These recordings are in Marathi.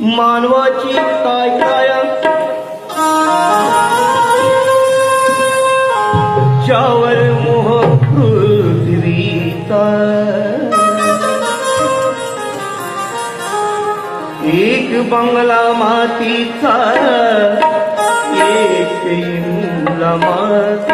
मानवाची काय काय? ज्यावर मोह पृथ्वीचा. एक बंगला मातीचा एक इंगला माती.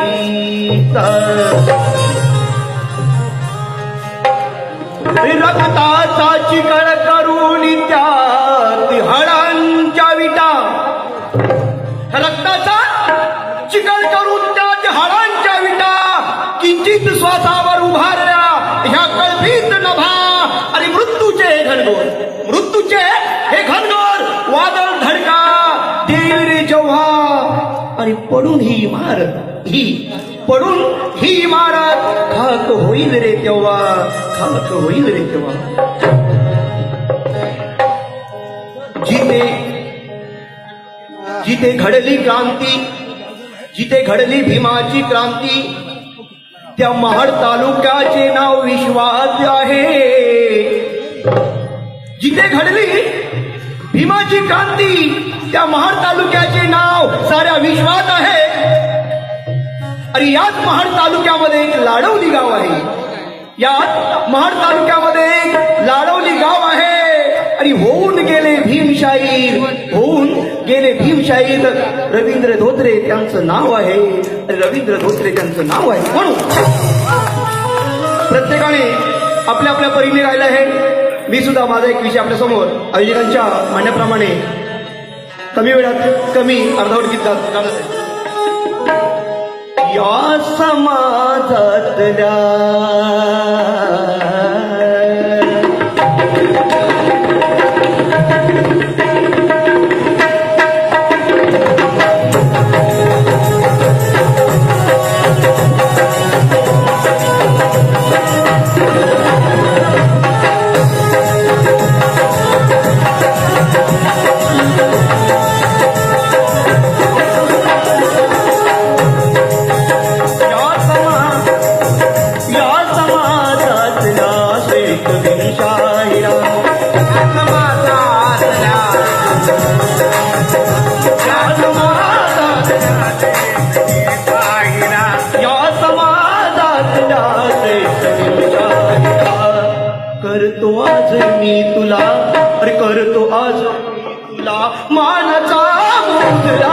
रक्ताचा चिकळ करून त्यात हाडांच्या विटा. रक्ताचा चिकळ करून त्यात हाडांच्या विटा किंचित श्वासावर उभारल्या. ह्या कल्पित नभा आणि मृत्यूचे हे घनघोर. मृत्यूचे हे घनघोर वादळ धडका. देईल जेव्हा. आणि पडून ही इमारत ही पडून ही इमारत खाक होईल रे तेव्हा खाक होईल रे तेव्हा जिथे जिथे घडली क्रांती जिथे घडली भीमाची क्रांती, त्या महाड तालुक्याचे नाव विश्वास आहे। जिथे घडली भीमाची क्रांती, त्या महाड तालुक्याचे नाव साऱ्या विश्वात आहे। आणि याच महाड तालुक्यामध्ये एक लाडवली गाव आहे. यात महाड तालुक्यामध्ये एक लाडवली गाव आहे. आणि होऊन गेले भीमशाहीर होऊन गेले भीमशाहीर रवींद्र धोत्रे त्यांचं नाव आहे. रवींद्र धोत्रे त्यांचं नाव आहे. म्हणून प्रत्येकाने आपल्या आपल्या परीने राहिलं आहे. मी सुद्धा माझा एक विषय आपल्यासमोर आयोजकांच्या म्हणण्याप्रमाणे कमी वेळात कमी अर्धवट गीत गा- आहे. समाधत आज मी तुला अरे करतो आज मी तुला मानचा मुजरा.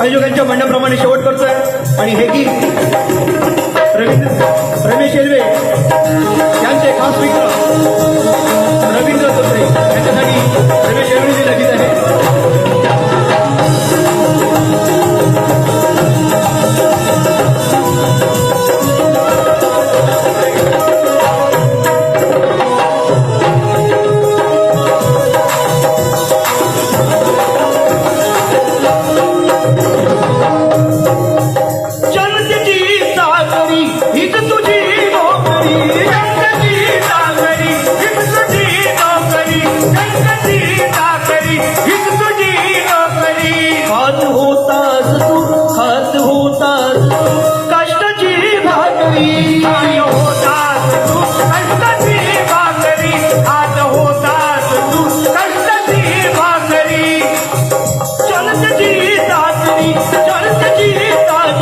आयोजकांच्या म्हणण्याप्रमाणे शेवट करतोय. आणि हे गीत रवींद्र रमेश येलवे यांचे खास मित्र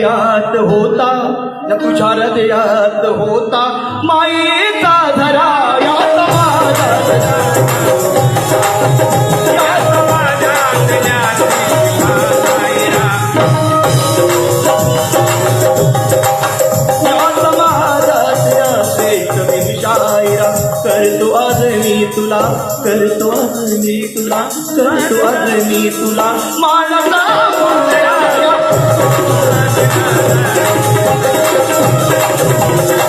समाजात या समाजात ज्ञाती भासायरा या समाजात या श्रेष्ठ शायरा. करतो आज मी तुला करतो आज मी तुला करतो आज मी तुला. मानसा Thank you.